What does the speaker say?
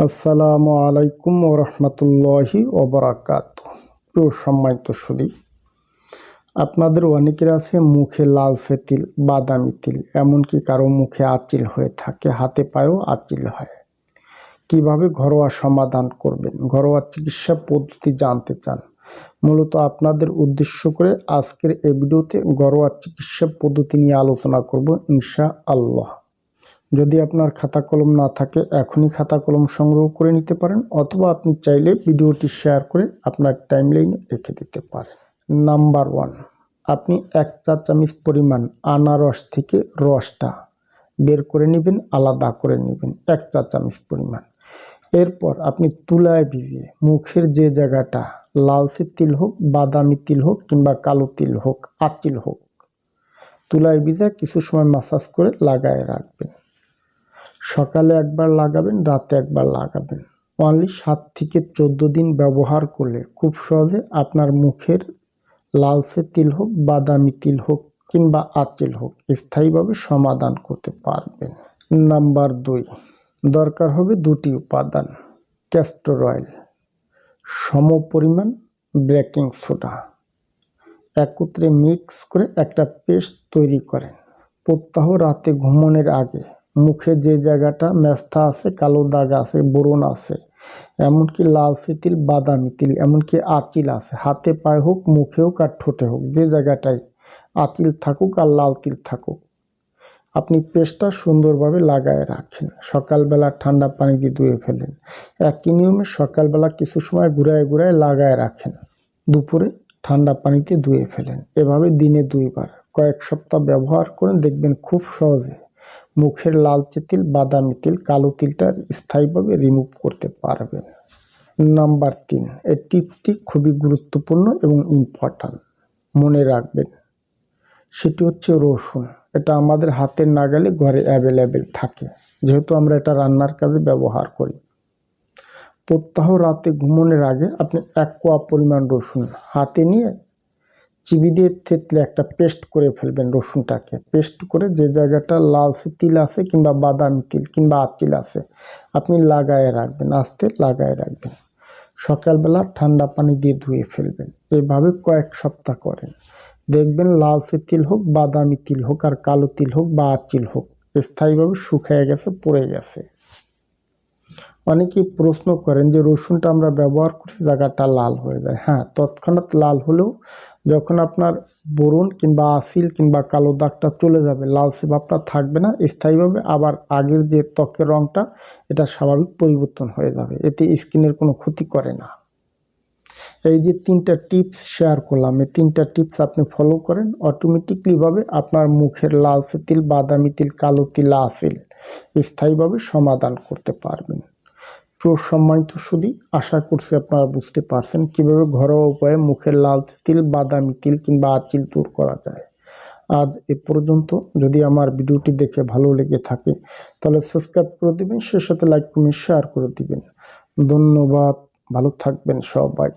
আসসালামু আলাইকুম ও রহমতুল্লাহি ওবরাকাত প্রিয় সম্মানিত সুদী আপনাদের অনেকের আছে মুখে লালচে তিল বাদামি তিল, এমনকি কারও মুখে আচিল হয়ে থাকে, হাতে পায়েও আচিল হয়। কীভাবে ঘরোয়া সমাধান করবেন? ঘরোয়া চিকিৎসা পদ্ধতি জানতে চান? মূলত আপনাদের উদ্দেশ্য করে আজকের এই ভিডিওতে ঘরোয়া চিকিৎসা পদ্ধতি নিয়ে আলোচনা করব ইনশা আল্লাহ যদি আপনার খাতা কলম না থাকে, এখনই খাতা কলম সংগ্রহ করে নিতে পারেন অথবা আপনি চাইলে ভিডিওটি শেয়ার করে আপনার টাইমলাইনে রেখে দিতে পারেন। নাম্বার ওয়ান, আপনি এক চা চামচ পরিমাণ আনারস থেকে রসটা বের করে নেবেন, আলাদা করে নেবেন, এক চা চামচ পরিমাণ। এরপর আপনি তুলায় ভিজিয়ে মুখের যে জায়গাটা লালচে তিল হোক, বাদামি তিল হোক কিংবা কালো তিল হোক, আচিল হোক, তুলায় ভিজা কিছু সময় মাসাজ করে লাগায় রাখবেন। সকালে একবার লাগাবেন, রাতে একবার লাগাবেন। অনলি সাত থেকে চোদ্দ দিন ব্যবহার করলে খুব সহজে আপনার মুখের লালচে তিল হোক, বাদামি তিল হোক কিংবা আচিল হোক স্থায়ীভাবে সমাধান করতে পারবেন। নাম্বার দুই, দরকার হবে দুটি উপাদান ক্যাস্টর অয়েল সম পরিমাণ বেকিং সোডা একত্রে মিক্স করে একটা পেস্ট তৈরি করেন। প্রত্যাহ রাতে ঘুমানোর আগে মুখে যে জায়গাটা মেস্তা আছে, কালো দাগ আছে বোরন আছে, এমনকি লাল তিল বাদামি তিল, এমনকি আচিল আছে। হাতে পায়ে হোক, মুখে হোক আর ঠোঁটে হোক, যে জায়গাটায় আচিল থাকুক আর লাল তিল থাকুক, আপনি পেস্টটা সুন্দরভাবে লাগায় রাখেন। সকালবেলা ঠান্ডা পানি দিয়ে ধুয়ে ফেলেন। একই নিয়মে সকালবেলা কিছু সময় ঘুরায় ঘুরায় লাগায় রাখেন। দুপুরে ঠান্ডা পানিতে ধুয়ে ফেলেন। এভাবে দিনে দুইবার, কয়েক সপ্তাহ ব্যবহার করেন দেখবেন খুব সহজে মুখের লালচে তিল বাদামি তিল, কালো তিলটা স্থায়ীভাবে রিমুভ করতে পারবেন। নাম্বার তিন, এই টিপসটি খুবই গুরুত্বপূর্ণ এবং ইম্পর্ট্যান্ট মনে রাখবেন, সেটি হচ্ছে রসুন। এটা আমাদের হাতের নাগালে ঘরে অ্যাভেলেবেল থাকে। যেহেতু আমরা এটা রান্নার কাজে ব্যবহার করি। প্রত্যাহ রাতে ঘুমনের আগে আপনি এক কোয়া পরিমাণ রসুন হাতে নিয়ে চিবি দিয়ে থেতলে একটা পেস্ট করে ফেলবেন রসুনটাকে। পেস্ট করে যে জায়গাটা লালচে তিল আছে কিংবা বাদামি তিল কিংবা আচিল আছে, আপনি লাগায় রাখবেন, আস্তে লাগায় রাখবেন। সকালবেলা ঠান্ডা পানি দিয়ে ধুয়ে ফেলবেন। এভাবে কয়েক সপ্তাহ করেন। দেখবেন লালচে তিল হোক, বাদামি তিল হোক আর কালো তিল হোক বা আচিল হোক, স্থায়ীভাবে শুকিয়ে গেছে, পড়ে গেছে। অনেকেই প্রশ্ন করেন যে রসুনটা আমরা ব্যবহার করি জায়গাটা লাল হয়ে যায়। হ্যাঁ তৎক্ষণাৎ লাল হলেও যখন আপনার বরুণ কিংবা আসিল কিংবা কালো দাগটা চলে যাবে লালচে ভাবটা থাকবে না, স্থায়ীভাবে আবার আগের যে ত্বকের রঙটা এটা স্বাভাবিক পরিবর্তন হয়ে যাবে। এতে স্কিনের কোনো ক্ষতি করে না। এই যে তিনটা টিপস শেয়ার করলাম, এই তিনটা টিপস আপনি ফলো করেন অটোমেটিকলিভাবে আপনার মুখের লালচে তিল, বাদামি তিল, কালো তিল আসিল স্থায়ীভাবে সমাধান করতে পারবেন। সম্মানিত সুদী, আশা করছি আপনারা বুঝতে পারছেন কীভাবে ঘরোয়া উপায়ে মুখের লাল তিল, বাদামি তিল কিংবা আচিল দূর করা যায়। আজ এ পর্যন্ত। যদি আমার ভিডিওটি দেখে ভালো লেগে থাকে, তাহলে সাবস্ক্রাইব করে দেবেন সে সাথে লাইক, কমেন্ট, শেয়ার করে দিবেন। ধন্যবাদ। ভালো থাকবেন সবাই।